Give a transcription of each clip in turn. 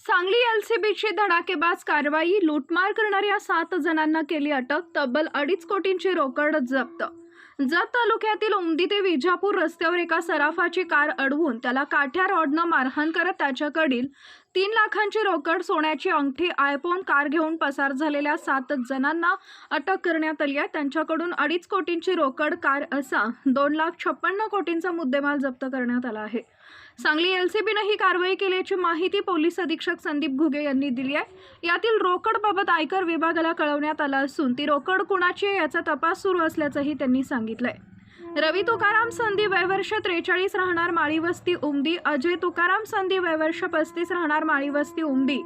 सांगली एलसीबीची धडाकेबाज कारवाई लूटमार करणाऱ्या सात जणांना केली अटक तब्बल अडीच कोटींची रोकड जप्त. जत तालुक्यातील उमदी ते विजापूर रस्त्यावर एका सराफाची कार अडवून त्याला काठ्या रॉडनं मारहाण करत त्याच्याकडील तीन लाखांची रोकड सोन्याची अंगठी आयफोन कार घेऊन पसार झालेल्या सात जणांना अटक करण्यात आली आहे. त्यांच्याकडून अडीच कोटींची रोकड कार असा दोन लाख छप्पन्न कोटींचा मुद्देमाल जप्त करण्यात आला आहे. सांगली एलसीबीनं ही कारवाई केल्याची माहिती पोलीस अधीक्षक संदीप घुगे यांनी दिली आहे. यातील रोकडबाबत आयकर विभागाला कळवण्यात आलं असून ती रोकड कुणाची आहे याचा तपास सुरू असल्याचंही त्यांनी सांगितलं आहे रवी तुकाराम संधी वयवर्ष त्रेचाळीस राहणार माळीवस्ती उमदी अजय तुकाराम संधी वयवर्ष पस्तीस राहणार माळीवस्ती उमदी.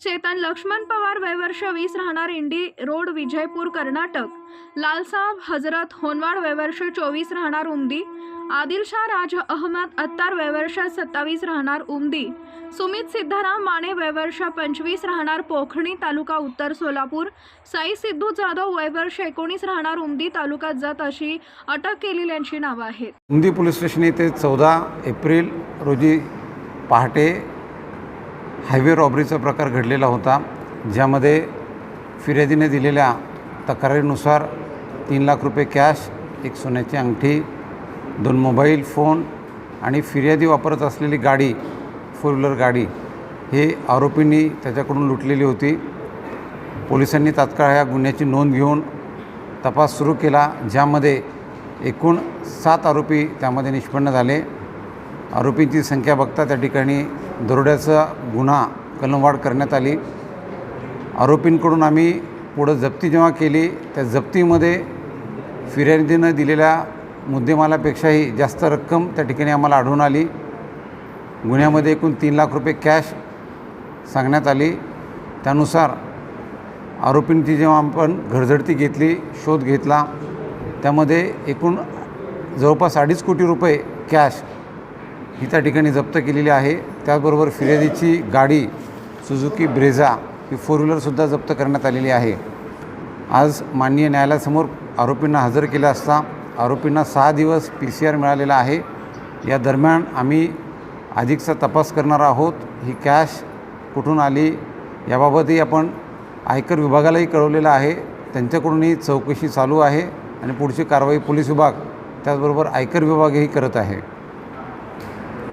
चेतन लक्ष्मण पवार वयवर्ष वीस राहणार इंडी रोड विजयपूर कर्नाटक. लालसाब हजरत होनवाड वयवर्ष चोवीस राहणार उमदी. आदिलशाह राज अहमद अत्तार वयवर्ष सत्तावीस राहणार उमदी. सुमित सिद्धाराम माने वयवर्ष पंचवीस राहणार पोखणी तालुका उत्तर सोलापूर. साई सिद्धू जाधव वयवर्ष एकोणीस राहणार उमदी तालुका जत अशी अटक केलेल्यांची नावं आहेत. उमदी पोलीस स्टेशन येथे चौदा एप्रिल रोजी पहाटे हायवे रॉबरीचा प्रकार घडलेला होता ज्यामध्ये फिर्यादीने दिलेल्या तक्रारीनुसार तीन लाख रुपये कॅश एक सोन्याची अंगठी दोन मोबाईल फोन आणि फिर्यादी वापरत असलेली गाडी फोर व्हीलर गाडी हे आरोपींनी त्याच्याकडून लुटलेली होती. पोलिसांनी तात्काळ ह्या गुन्ह्याची नोंद घेऊन तपास सुरू केला ज्यामध्ये एकूण सात आरोपी त्यामध्ये निष्पन्न झाले. आरोपींची संख्या बघता त्या ठिकाणी दरोड्याचा गुन्हा कलमवाढ करण्यात आली. आरोपींकडून आम्ही पुढं जप्ती जेव्हा केली त्या जप्तीमध्ये फिर्यादीनं दिलेल्या मुद्देमालापेक्षाही जास्त रक्कम त्या ठिकाणी आम्हाला आढळून आली. गुन्ह्यामध्ये एकूण तीन लाख रुपये कॅश सांगण्यात आली. त्यानुसार आरोपींची जेव्हा आपण घरझडती घेतली शोध घेतला त्यामध्ये एकूण जवळपास अडीच कोटी रुपये कॅश ही त्या ठिकाणी जप्त केलेली आहे. त्याचबरोबर फिर्यादीची गाडी सुझुकी ब्रेझा ही फोर व्हीलरसुद्धा जप्त करण्यात आलेली आहे. आज माननीय न्यायालयासमोर आरोपींना हजर केले असता आरोपींना सहा दिवस पी सी आर मिळालेला आहे. या दरम्यान आम्ही अधिकचा तपास करणार आहोत. ही कॅश कुठून आली याबाबतही आपण आयकर विभागालाही कळवलेलं आहे. त्यांच्याकडूनही चौकशी चालू आहे आणि पुढची कारवाई पोलीस विभाग त्याचबरोबर आयकर विभागही करत आहे.